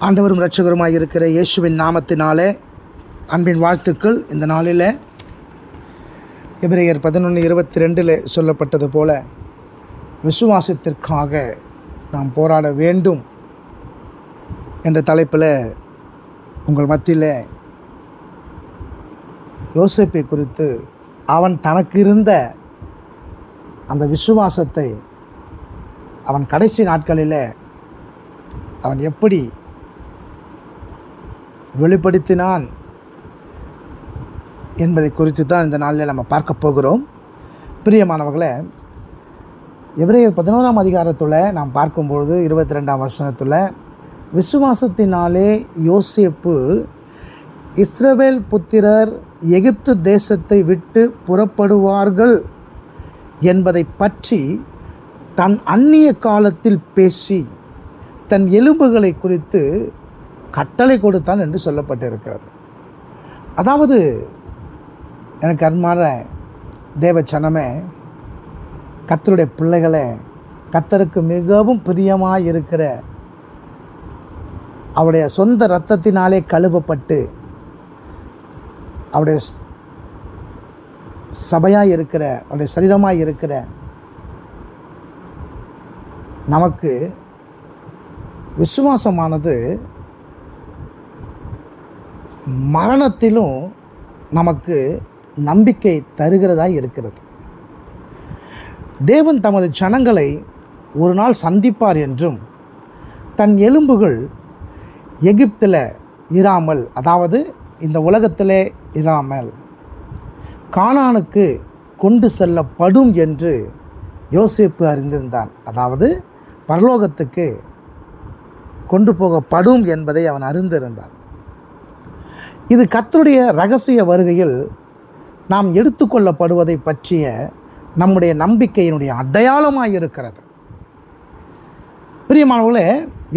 ஆண்டவரும் இரட்சகருமாய் இருக்கிற இயேசுவின் நாமத்தினாலே அன்பின் வாழ்த்துக்கள். இந்த நாளில் எபிரேயர் பதினொன்று இருபத்தி ரெண்டில் சொல்லப்பட்டது போல விசுவாசத்திற்காக நாம் போராட வேண்டும் என்ற தலைப்பில் உங்கள் மத்தியில் யோசிப்பை குறித்து அவன் தனக்கு இருந்த அந்த விசுவாசத்தை அவன் கடைசி நாட்களில் அவன் எப்படி வெளிப்படுத்தினான் என்பதை குறித்து தான் இந்த நாளில் நம்ம பார்க்க போகிறோம். பிரியமானவர்களே எபிரேயர் பதினோராம் அதிகாரத்தில் நாம் பார்க்கும்பொழுது இருபத்தி ரெண்டாம் வருஷத்தில் விசுவாசத்தினாலே யோசிப்பு இஸ்ரவேல் புத்திரர் எகிப்து தேசத்தை விட்டு புறப்படுவார்கள் என்பதை பற்றி தன் அந்நிய காலத்தில் பேசி தன் எலும்புகளை குறித்து கட்டளை கொடுத்தான் என்று சொல்லப்பட்டிருக்கிறது. அதாவது எனக்கு அன்பான தேவச்சனமே கத்தருடைய பிள்ளைகளை கத்தருக்கு மிகவும் பிரியமாக இருக்கிற அவருடைய சொந்த இரத்தத்தினாலே கழுவப்பட்டு அவருடைய சபையாக இருக்கிற அவருடைய சரீரமாக இருக்கிற நமக்கு விசுவாசமானது மரணத்திலும் நமக்கு நம்பிக்கை தருகிறதாய் இருக்கிறது. தேவன் தமது ஜனங்களை ஒரு நாள் சந்திப்பார் என்றும் தன் எலும்புகள் எகிப்தில் இராமல் அதாவது இந்த உலகத்திலே இராமல் கானானுக்கு கொண்டு செல்லப்படும் என்று யோசிப்பு அறிந்திருந்தான். அதாவது பரலோகத்துக்கு கொண்டு போகப்படும் என்பதை அவன் அறிந்திருந்தான். இது கத்தருடைய ரகசிய வருகையில் நாம் எடுத்துக்கொள்ளப்படுவதை பற்றிய நம்முடைய நம்பிக்கையினுடைய அடையாளமாக இருக்கிறது. பிரியமானவர்களே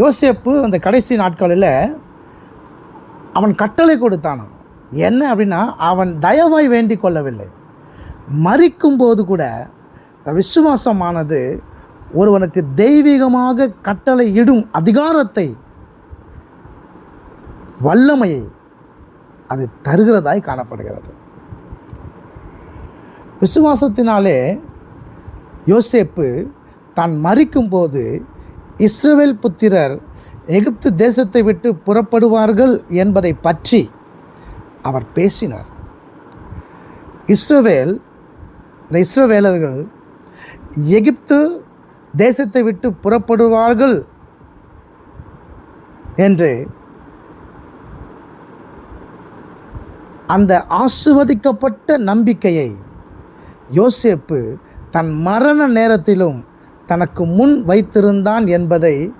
யோசேப்பு அந்த கடைசி நாட்களில் அவன் கட்டளை கொடுத்தானான் என்ன அப்படின்னா அவன் தயவாய் வேண்டிக் கொள்ளவில்லை. மறிக்கும்போது கூட விசுவாசமானது ஒருவனுக்கு தெய்வீகமாக கட்டளை இடும் அதிகாரத்தை வல்லமையை அது தருகிறதாய் காணப்படுகிறது. விசுவாசத்தினாலே யோசேப்பு தான் மறிக்கும்போது இஸ்ரவேல் புத்திரர் எகிப்து தேசத்தை விட்டு புறப்படுவார்கள் என்பதை பற்றி அவர் பேசினார். இஸ்ரவேல் இந்த இஸ்ரவேலர்கள் எகிப்து தேசத்தை விட்டு புறப்படுவார்கள் என்று அந்த ஆசிர்வதிக்கப்பட்ட நம்பிக்கையை யோசேப்பு தன் மரண நேரத்திலும் தனக்கு முன் வைத்திருந்தான் என்பதை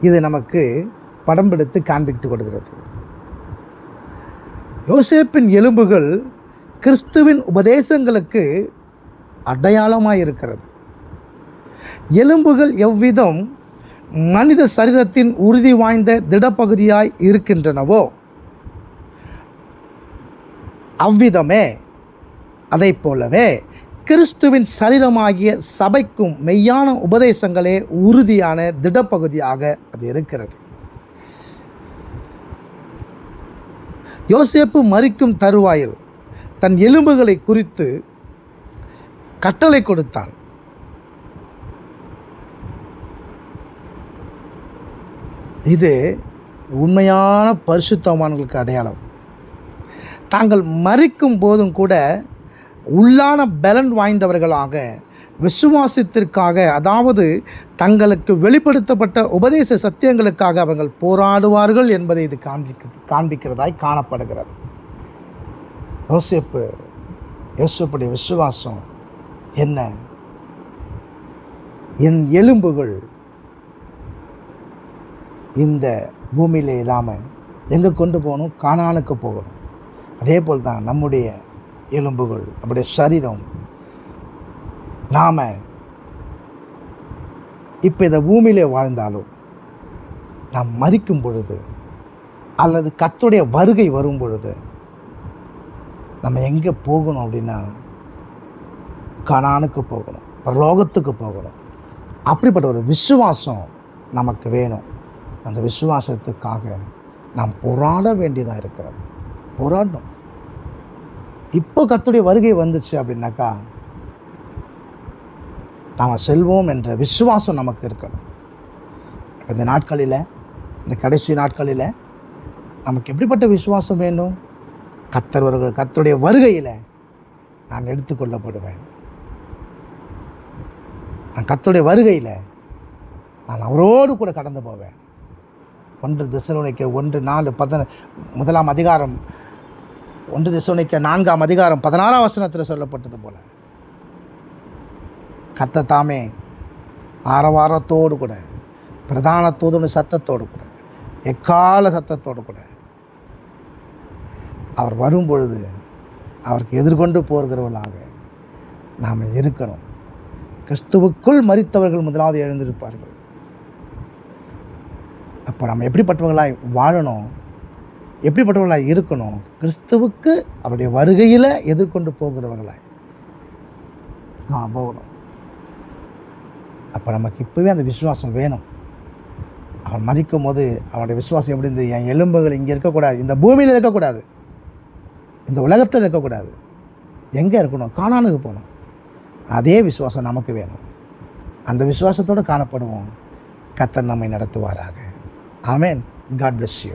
இது நமக்கு படம் பிடித்து காண்பித்து கொடுக்கிறது. யோசேப்பின் எலும்புகள் கிறிஸ்துவின் உபதேசங்களுக்கு அடையாளமாக இருக்கிறது எலும்புகள் எவ்விதம் மனித சரீரத்தின் உறுதி வாய்ந்த திடப்பகுதியாய் இருக்கின்றனவோ அவ்விதமே. அதை போலவே கிறிஸ்துவின் சரீரமாகிய சபைக்கும் மெய்யான உபதேசங்களே உறுதியான திடப்பகுதியாக அது இருக்கிறது. யோசேப்பு மறிக்கும் தருவாயில் தன் எலும்புகளை குறித்து கட்டளை கொடுத்தான். இது உண்மையான பரிசுத்தவான்களுக்கு அடையாளம். தாங்கள் மறிக்கும் போதும் கூட உள்ளான பலன் வாய்ந்தவர்களாக விசுவாசத்திற்காக அதாவது தங்களுக்கு வெளிப்படுத்தப்பட்ட உபதேச சத்தியங்களுக்காக அவர்கள் போராடுவார்கள் என்பதை இது காண்பிக்க காண்பிக்கிறதாய் காணப்படுகிறது. யோசிப்பு யோசிப்புடைய விசுவாசம் என்ன? என் எலும்புகள் இந்த பூமியில் இல்லாமல் எங்கே கொண்டு போகணும்? காணானுக்கு போகணும். அதே போல் தான் நம்முடைய எலும்புகள் நம்முடைய சரீரம். நாம் இப்போ இந்த பூமியிலே வாழ்ந்தாலும் நாம் மறிக்கும் பொழுது அல்லது கத்துடைய வருகை வரும் பொழுது நம்ம எங்கே போகணும் அப்படின்னா கணானுக்கு போகணும் பரலோகத்துக்கு போகணும். அப்படிப்பட்ட ஒரு விசுவாசம் நமக்கு வேணும். அந்த விசுவாசத்துக்காக நாம் போராட வேண்டியதாக இருக்கிறது. போராடணும் இப்போ கத்துடைய வருகை வந்துச்சு அப்படின்னாக்கா நாம் செல்வோம் என்ற விசுவாசம் நமக்கு இருக்கணும். இந்த நாட்களில் இந்த கடைசி நாட்களில் நமக்கு எப்படிப்பட்ட விசுவாசம் வேண்டும்? கத்தர் வருகிற கர்த்தருடைய வருகையில் நான் எடுத்துக்கொள்ளப்படுவேன். நான் கத்தருடைய வருகையில் நான் அவரோடு கூட கடந்து போவேன். ஒன்று திசைக்க ஒன்று நாலு பதன முதலாம் அதிகாரம் ஒன்று திசைக்க நான்காம் அதிகாரம் பதினாறாம் வசனத்தில் சொல்லப்பட்டது போல. கர்த்தர் தாமே ஆரவாரத்தோடு கூட பிரதான தூதுணு சத்தத்தோடு கூட எக்கால சத்தத்தோடு கூட அவர் வரும் பொழுது அவருக்கு எதிர்கொண்டு போகிறவர்களாக நாம் இருக்கணும் கிறிஸ்துவுக்குள் மறித்தவர்கள் முதலாவது எழுந்திருப்பார்கள். அப்போ நம்ம எப்படிப்பட்டவர்களாய் வாழணும்? எப்படிப்பட்டவர்களாக இருக்கணும்? கிறிஸ்துவுக்கு அவருடைய வருகையில் எதிர்கொண்டு போகிறவர்களாய் ஆ போகணும். அப்போ நமக்கு இப்போவே அந்த விசுவாசம் வேணும். அவன் மறிக்கும் போது அவனுடைய விசுவாசம் எப்படி இருந்து என் எலும்புகள் இங்கே இருக்கக்கூடாது. இந்த பூமியில் இருக்கக்கூடாது. இந்த உலகத்தில் இருக்கக்கூடாது. எங்கே இருக்கணும்? காணானுக்கு போகணும். அதே விசுவாசம் நமக்கு வேணும். அந்த விசுவாசத்தோடு காணப்படுவோம். கத்தர் நம்மை நடத்துவாராக. ஆமேன். God bless you